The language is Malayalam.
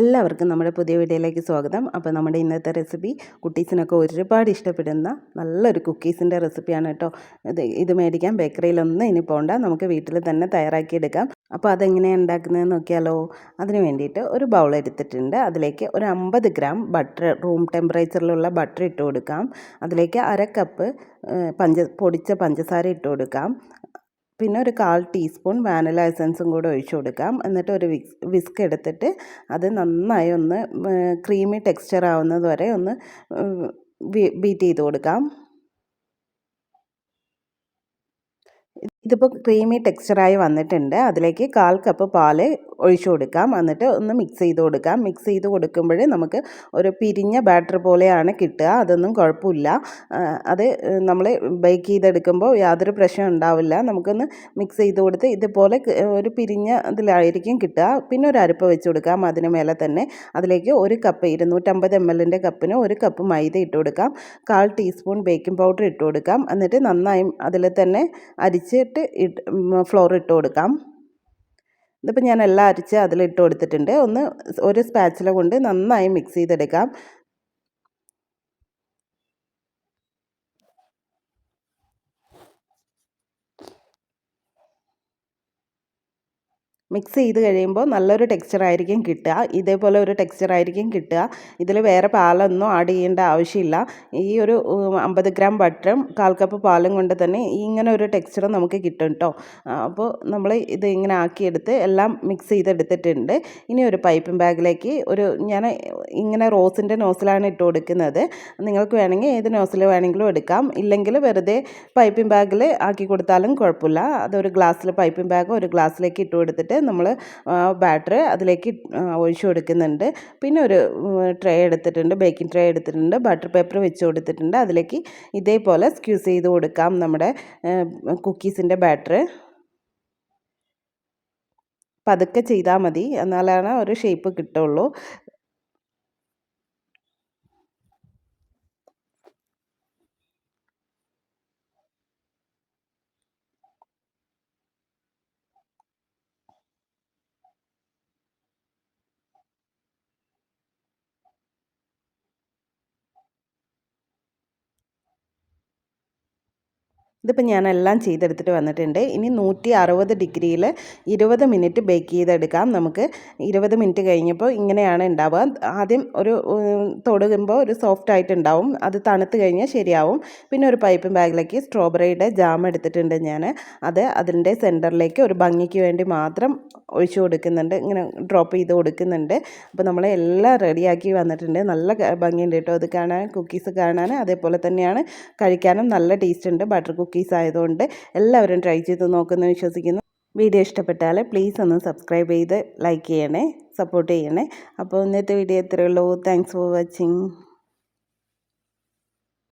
എല്ലാവർക്കും നമ്മുടെ പുതിയ വീഡിയോയിലേക്ക് സ്വാഗതം. അപ്പോൾ നമ്മുടെ ഇന്നത്തെ റെസിപ്പി കുട്ടീസിനൊക്കെ ഒരുപാട് ഇഷ്ടപ്പെടുന്ന നല്ലൊരു കുക്കീസിന്റെ റെസിപ്പിയാണ് കേട്ടോ. ഇത് ഇത് മേടിക്കാൻ ബേക്കറിയിലൊന്നും ഇനി പോകണ്ട നമുക്ക് വീട്ടിൽ തന്നെ തയ്യാറാക്കിയെടുക്കാം. അപ്പോൾ അതെങ്ങനെയാണ് ഉണ്ടാക്കുന്നതെന്ന് നോക്കിയാലോ. അതിന് വേണ്ടിയിട്ട് ഒരു ബൗൾ എടുത്തിട്ടുണ്ട്. അതിലേക്ക് ഒരു അമ്പത് ഗ്രാം ബട്ടർ റൂം ടെമ്പറേച്ചറിലുള്ള ബട്ടർ ഇട്ട് കൊടുക്കാം. അതിലേക്ക് അര കപ്പ് പഞ്ച പൊടിച്ച പഞ്ചസാര ഇട്ട് കൊടുക്കാം. പിന്നെ ഒരു കാൽ ടീസ്പൂൺ വാനില എസൻസും കൂടെ ഒഴിച്ചു കൊടുക്കാം. എന്നിട്ട് ഒരു വിക്സ് വിസ്ക് എടുത്തിട്ട് അത് നന്നായി ഒന്ന് ക്രീമി ടെക്സ്ചർ ആവുന്നത് വരെ ഒന്ന് ബീറ്റ് ചെയ്ത് കൊടുക്കാം. ഇതിപ്പോൾ ക്രീമി ടെക്സ്ചറായി വന്നിട്ടുണ്ട്. അതിലേക്ക് കാൽ കപ്പ് പാൽ ഒഴിച്ചു കൊടുക്കാം. എന്നിട്ട് ഒന്ന് മിക്സ് ചെയ്ത് കൊടുക്കാം. മിക്സ് ചെയ്ത് കൊടുക്കുമ്പോൾ നമുക്ക് ഒരു പിരിഞ്ഞ ബാറ്റർ പോലെയാണ് കിട്ടുക. അതൊന്നും കുഴപ്പമില്ല. അത് നമ്മൾ ബേക്ക് ചെയ്തെടുക്കുമ്പോൾ യാതൊരു പ്രശ്നം ഉണ്ടാവില്ല. നമുക്കൊന്ന് മിക്സ് ചെയ്ത് കൊടുത്ത് ഇതുപോലെ ഒരു പിരിഞ്ഞ ഇതിലായിരിക്കും കിട്ടുക. പിന്നെ ഒരു അരപ്പ് വെച്ച് കൊടുക്കാം അതിന് മേലെ തന്നെ. അതിലേക്ക് ഒരു കപ്പ് ഇരുന്നൂറ്റമ്പത് എം എല്ലിന്റെ കപ്പിന് ഒരു കപ്പ് മൈദ ഇട്ട് കൊടുക്കാം. കാൽ ടീസ്പൂൺ ബേക്കിംഗ് പൗഡർ ഇട്ട് കൊടുക്കാം. എന്നിട്ട് നന്നായി അതിൽ തന്നെ അരിച്ചിട്ട് ഫ്ലോർ ഇട്ട് കൊടുക്കാം. ഇതിപ്പോൾ ഞാൻ എല്ലാം അരിച്ച് അതിലിട്ട് കൊടുത്തിട്ടുണ്ട്. ഒന്ന് ഒരു സ്പാച്ചില കൊണ്ട് നന്നായി മിക്സ് ചെയ്തെടുക്കാം. മിക്സ് ചെയ്ത് കഴിയുമ്പോൾ നല്ലൊരു ടെക്സ്ചർ ആയിരിക്കും കിട്ടുക. ഇതേപോലെ ഒരു ടെക്സ്ചർ ആയിരിക്കും കിട്ടുക. ഇതിൽ വേറെ പാലൊന്നും ആഡ് ചെയ്യേണ്ട ആവശ്യമില്ല. ഈ ഒരു അമ്പത് ഗ്രാം ബട്ടറും കാൽ കപ്പ് പാലും കൊണ്ട് തന്നെ ഇങ്ങനെ ഒരു ടെക്സ്ചർ നമുക്ക് കിട്ടും കേട്ടോ അപ്പോൾ നമ്മൾ ഇത് ഇങ്ങനെ ആക്കിയെടുത്ത് എല്ലാം മിക്സ് ചെയ്തെടുത്തിട്ടുണ്ട്. ഇനി ഒരു പൈപ്പിംഗ് ബാഗിലേക്ക് ഒരു ഞാൻ ഇങ്ങനെ റോസിന്റെ നോസിലാണ് ഇട്ട് കൊടുക്കുന്നത്. നിങ്ങൾക്ക് വേണമെങ്കിൽ ഏത് നോസിൽ വേണമെങ്കിലും എടുക്കാം. ഇല്ലെങ്കിൽ വെറുതെ പൈപ്പിംഗ് ബാഗിൽ ആക്കി കൊടുത്താലും കുഴപ്പമില്ല. അതൊരു ഗ്ലാസ്സിൽ പൈപ്പിംഗ് ബാഗ് ഒരു ഗ്ലാസ്സിലേക്ക് ഇട്ട് കൊടുത്തിട്ട് നമ്മൾ ബാറ്റർ അതിലേക്ക് ഒഴിച്ചു കൊടുക്കുന്നുണ്ട്. പിന്നെ ഒരു ട്രേ എടുത്തിട്ടുണ്ട് ബേക്കിംഗ് ട്രേ എടുത്തിട്ടുണ്ട് ബട്ടർ പേപ്പർ വെച്ച് കൊടുത്തിട്ടുണ്ട്. അതിലേക്ക് ഇതേപോലെ സ്ക്യൂസ് ചെയ്ത് കൊടുക്കാം നമ്മുടെ കുക്കീസിന്റെ ബാറ്റർ പതുക്കെ ചെയ്താൽ മതി. എന്നാലാണ് ഒരു ഷേപ്പ് കിട്ടുള്ളൂ. ഇതിപ്പോൾ ഞാൻ എല്ലാം ചെയ്തെടുത്തിട്ട് വന്നിട്ടുണ്ട്. ഇനി നൂറ്റി അറുപത് ഡിഗ്രിയിൽ ഇരുപത് മിനിറ്റ് ബേക്ക് ചെയ്തെടുക്കാം. നമുക്ക് ഇരുപത് മിനിറ്റ് കഴിഞ്ഞപ്പോൾ ഇങ്ങനെയാണ് ഉണ്ടാവുക. ആദ്യം ഒരു തൊടുകുമ്പോൾ ഒരു സോഫ്റ്റ് ആയിട്ട് ഉണ്ടാവും അത് തണുത്ത് കഴിഞ്ഞാൽ ശരിയാവും. പിന്നെ ഒരു പൈപ്പിംഗ് ബാഗിലേക്ക് സ്ട്രോബെറിയുടെ ജാം എടുത്തിട്ടുണ്ട് ഞാൻ അത് അതിന്റെ സെന്ററിലേക്ക് ഒരു ഭംഗിക്ക് വേണ്ടി മാത്രം ഒഴിച്ചു കൊടുക്കുന്നുണ്ട്. ഇങ്ങനെ ഡ്രോപ്പ് ചെയ്ത് കൊടുക്കുന്നുണ്ട്. അപ്പോൾ നമ്മൾ എല്ലാം റെഡിയാക്കി വന്നിട്ടുണ്ട്. നല്ല ഭംഗിയുണ്ട് കേട്ടോ. അത് കാണാൻ കുക്കീസ് കാണാൻ. അതേപോലെ തന്നെയാണ് കഴിക്കാനും നല്ല ടേസ്റ്റ് ഉണ്ട്. ബട്ടർ കുക്കീസ് ആയതുകൊണ്ട് എല്ലാവരും ട്രൈ ചെയ്ത് നോക്കുമെന്ന് വിശ്വസിക്കുന്നു. വീഡിയോ ഇഷ്ടപ്പെട്ടാൽ പ്ലീസ് ഒന്ന് സബ്സ്ക്രൈബ് ചെയ്ത് ലൈക്ക് ചെയ്യണേ സപ്പോർട്ട് ചെയ്യണേ. അപ്പോൾ ഇന്നത്തെ വീഡിയോ ഇത്രയേ ഉള്ളൂ. Thanks for watching